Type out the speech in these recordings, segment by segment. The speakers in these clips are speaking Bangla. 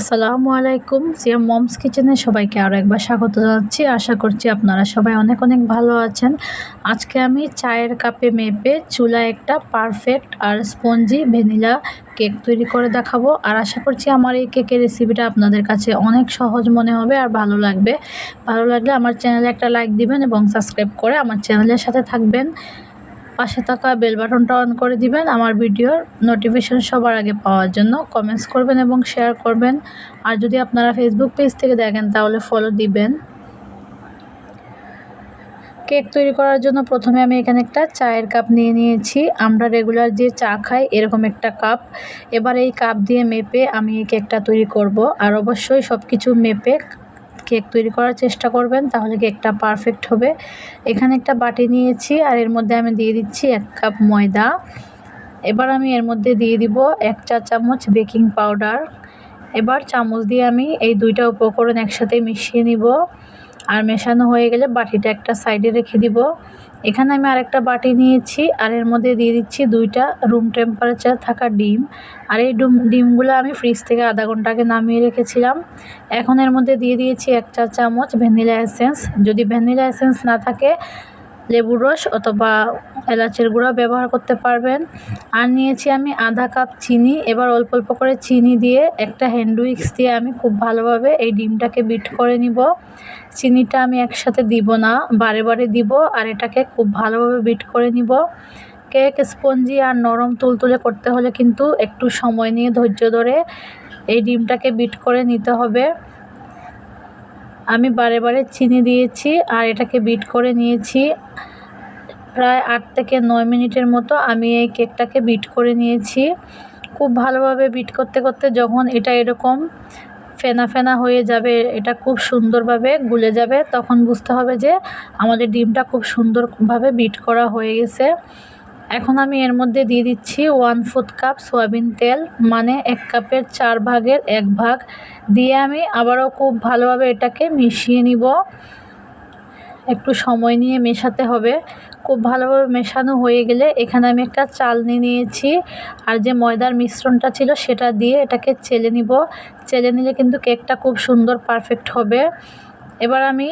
আসসালামু আলাইকুম। সিয়াম মমস কিচেনে সবাইকে আরও একবার স্বাগত জানাচ্ছি। আশা করছি আপনারা সবাই অনেক অনেক ভালো আছেন। আজকে আমি চায়ের কাপে মেপে চুলায় একটা পারফেক্ট আর স্পঞ্জি ভ্যানিলা কেক তৈরি করে দেখাবো। আর আশা করছি আমার এই কেকের রেসিপিটা আপনাদের কাছে অনেক সহজ মনে হবে আর ভালো লাগবে। ভালো লাগলে আমার চ্যানেলে একটা লাইক দিবেন এবং সাবস্ক্রাইব করে আমার চ্যানেলের সাথে থাকবেন। পাশে থাকা বেল বাটনটা অন করে দিবেন। আমার ভিডিওর নোটিফিকেশন সবার আগে পাওয়ার জন্য কমেন্টস করবেন এবং শেয়ার করবেন। আর যদি আপনারা ফেসবুক পেজ থেকে দেখেন, তাহলে ফলো দিবেন। কেক তৈরি করার জন্য প্রথমে আমি এখানে একটা চায়ের কাপ নিয়ে নিয়েছি। আমরা রেগুলার যে চা খাই, এরকম একটা কাপ এবার এই কাপ দিয়ে মেপে আমি এই কেকটা তৈরি করব। আর অবশ্যই সব কিছু মেপে কেক তৈরি করার চেষ্টা করবেন, তাহলে কেকটা পারফেক্ট হবে। এখানে একটা বাটি নিয়েছি, আর এর মধ্যে আমি দিয়ে দিচ্ছি এক কাপ ময়দা। এবার আমি এর মধ্যে দিয়ে দিব এক চা চামচ বেকিং পাউডার। এবার চামচ দিয়ে আমি এই দুইটা উপকরণ একসাথে মিশিয়ে নিব। আর মেশানো হয়ে গেলে বাটিটা একটা সাইডে রেখে দিব। এখানে আমি আরেকটা বাটি নিয়েছি আর এর মধ্যে দিয়ে দিচ্ছি দুইটা রুম টেম্পারেচার থাকা ডিম। আর এই ডুম ডিমগুলো আমি ফ্রিজ থেকে আধা ঘণ্টা আগে নামিয়ে রেখেছিলাম। এখন এর মধ্যে দিয়ে দিয়েছি এক চা চামচ ভ্যানিলা এসেন্স যদি ভ্যানিলা এসেন্স না থাকে লেবুর রস অথবা এলাচের গুঁড়া ব্যবহার করতে পারবেন। আর নিয়েছি আমি আধা কাপ চিনি। এবার অল্প অল্প করে চিনি দিয়ে একটা হ্যান্ড উইক্স দিয়ে আমি খুব ভালোভাবে এই ডিমটাকে বিট করে নিব। চিনিটা আমি একসাথে দিব না, বারে বারে দিব আর এটাকে খুব ভালোভাবে বিট করে নিব। কেক, স্পঞ্জি আর নরম তুলতুলে করতে হলে কিন্তু একটু সময় নিয়ে ধৈর্য ধরে এই ডিমটাকে বিট করে নিতে হবে। আমি বারে বারে চিনি দিয়েছি আর এটাকে বিট করে নিয়েছি। প্রায় আট থেকে নয় মিনিটের মতো আমি এই কেকটাকে বিট করে নিয়েছি। খুব ভালোভাবে বিট করতে করতে যখন এটা এরকম ফেনা ফেনা হয়ে যাবে, এটা খুব সুন্দরভাবে গুলে যাবে, তখন বুঝতে হবে যে আমাদের ডিমটা খুব সুন্দরভাবে বিট করা হয়ে গেছে। এখন আমি এর মধ্যে দিয়ে দিচ্ছি ওয়ান ফোর্থ কাপ সয়াবিন তেল মানে এক কাপের চার ভাগের এক ভাগ। দিয়ে আমি আবারও খুব ভালোভাবে এটাকে মিশিয়ে নিব। একটু সময় নিয়ে মেশাতে হবে। খুব ভালোভাবে মেশানো হয়ে গেলে এখানে আমি একটা চালনি নিয়েছি। আর যে ময়দার মিশ্রণটা ছিল সেটা দিয়ে এটাকে চেলে নিব। চেলে নিলে কিন্তু কেকটা খুব সুন্দর পারফেক্ট হবে। এবার আমি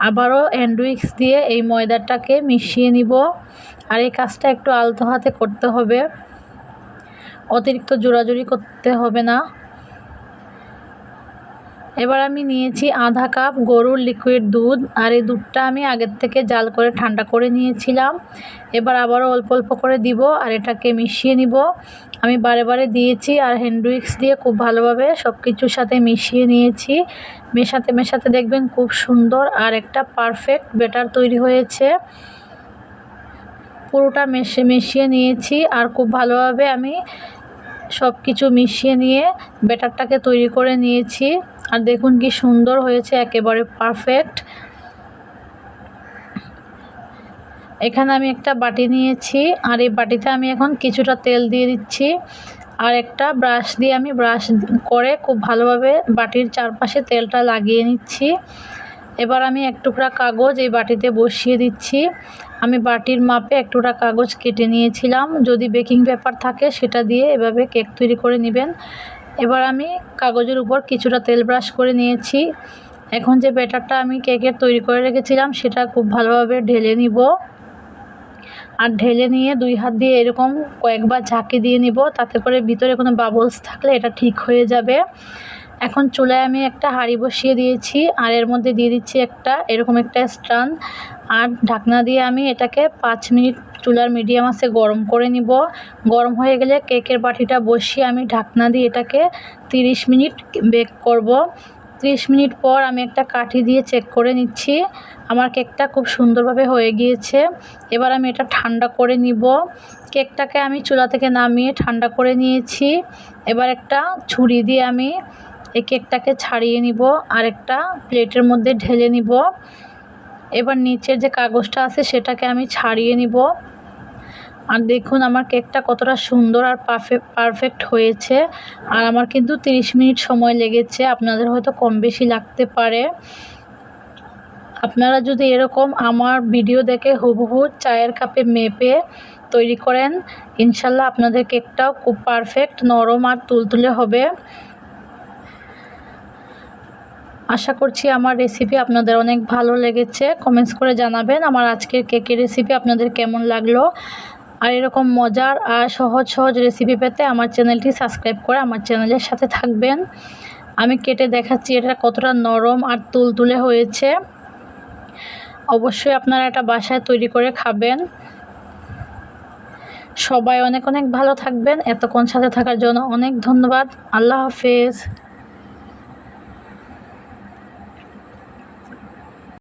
আবারও হ্যান্ডউইক্স দিয়ে এই ময়দাটাকে মিশিয়ে নিব। আর এই কাজটা একটু আলতো হাতে করতে হবে। অতিরিক্ত জোড়াজুড়ি করতে হবে না। এবার আমি নিয়েছি আধা কাপ গরুর লিকুইড দুধ, আর এই দুধটা আমি আগের থেকে জাল করে ঠান্ডা করে নিয়েছিলাম। এবার আবারও অল্প অল্প করে দিব, আর এটাকে মিশিয়ে নিব। আমি বারে বারে দিয়েছি, আর হ্যান্ডউইক্স দিয়ে খুব ভালোভাবে সব কিছুর সাথে মিশিয়ে নিয়েছি। মেশাতে মেশাতে দেখবেন খুব সুন্দর আর একটা পারফেক্ট বেটার তৈরি হয়েছে। পুরোটা মেশে মিশিয়ে নিয়েছি, আর খুব ভালোভাবে আমি সব কিছু মিশিয়ে নিয়ে ব্যাটারটাকে তৈরি করে নিয়েছি। আর দেখুন কি সুন্দর হয়েছে, একেবারে পারফেক্ট এখানে আমি একটা বাটি নিয়েছি, আর এই বাটিতে আমি এখন কিছুটা তেল দিয়ে দিচ্ছি, আর একটা ব্রাশ দিয়ে আমি ব্রাশ করে খুব ভালোভাবে বাটির চারপাশে তেলটা লাগিয়ে নিচ্ছি। এবার আমি এক টুকরা কাগজ এই বাটিতে বসিয়ে দিচ্ছি। আমি বাটির মাপে এক টুকরা কাগজ কেটে নিয়েছিলাম। যদি বেকিং পেপার থাকে সেটা দিয়ে এভাবে কেক তৈরি করে নেবেন। এবার আমি কাগজের উপর কিছুটা তেল ব্রাশ করে নিয়েছি। এখন যে ব্যাটারটা আমি কেকের তৈরি করে রেখেছিলাম, সেটা খুব ভালোভাবে ঢেলে নিব। আর ঢেলে নিয়ে দুই হাত দিয়ে এরকম কয়েকবার ঝাঁকি দিয়ে নিব, তাতে করে ভিতরে কোনো বাবলস থাকলে এটা ঠিক হয়ে যাবে। এখন চুলায় আমি একটা হাঁড়ি বসিয়ে দিয়েছি, আর এর মধ্যে দিয়ে দিচ্ছি একটা এরকম একটা স্টান। আর ঢাকনা দিয়ে আমি এটাকে পাঁচ মিনিট চুলার মিডিয়াম আছে, গরম করে নিব। গরম হয়ে গেলে কেকের বাটিটা বসিয়ে আমি ঢাকনা দিয়ে এটাকে তিরিশ মিনিট বেক করব। ত্রিশ মিনিট পর আমি একটা কাঠি দিয়ে চেক করে নিচ্ছি। আমার কেকটা খুব সুন্দরভাবে হয়ে গিয়েছে। এবার আমি এটা ঠান্ডা করে নিব। কেকটাকে আমি চুলা থেকে নামিয়ে ঠান্ডা করে নিয়েছি। এবার একটা ছুরি দিয়ে আমি এই কেকটাকে ছাড়িয়ে নিব। আর একটা প্লেটের মধ্যে ঢেলে নিব। এবার নিচের যে কাগজটা আছে সেটাকে আমি ছাড়িয়ে নিব। আর দেখুন আমার কেকটা কতটা সুন্দর আর পারফেক্ট পারফেক্ট হয়েছে। আর আমার কিন্তু 30 মিনিট সময় লেগেছে, আপনাদের হয়তো কম বেশি লাগতে পারে। আপনারা যদি এরকম আমার ভিডিও দেখে হুবহু চায়ের কাপে মেপে তৈরি করেন, ইনশাল্লাহ আপনাদের কেকটাও খুব পারফেক্ট, নরম আর তুলতুলে হবে। আশা করছি আমার রেসিপি আপনাদের অনেক ভালো লেগেছে। কমেন্টস করে জানাবেন আমার আজকের কেকের রেসিপি আপনাদের কেমন লাগল। আর এরকম মজার আর সহজ সহজ রেসিপি পেতে আমার চ্যানেলটি সাবস্ক্রাইব করে আমার চ্যানেলের সাথে থাকবেন। আমি কেটে দেখাচ্ছি এটা কতটা নরম আর তুলতুলে হয়েছে। অবশ্যই আপনারা এটা বাসায় তৈরি করে খাবেন। সবাই অনেক অনেক ভালো থাকবেন। এতক্ষণ সাথে থাকার জন্য অনেক ধন্যবাদ। আল্লাহ হাফেজ।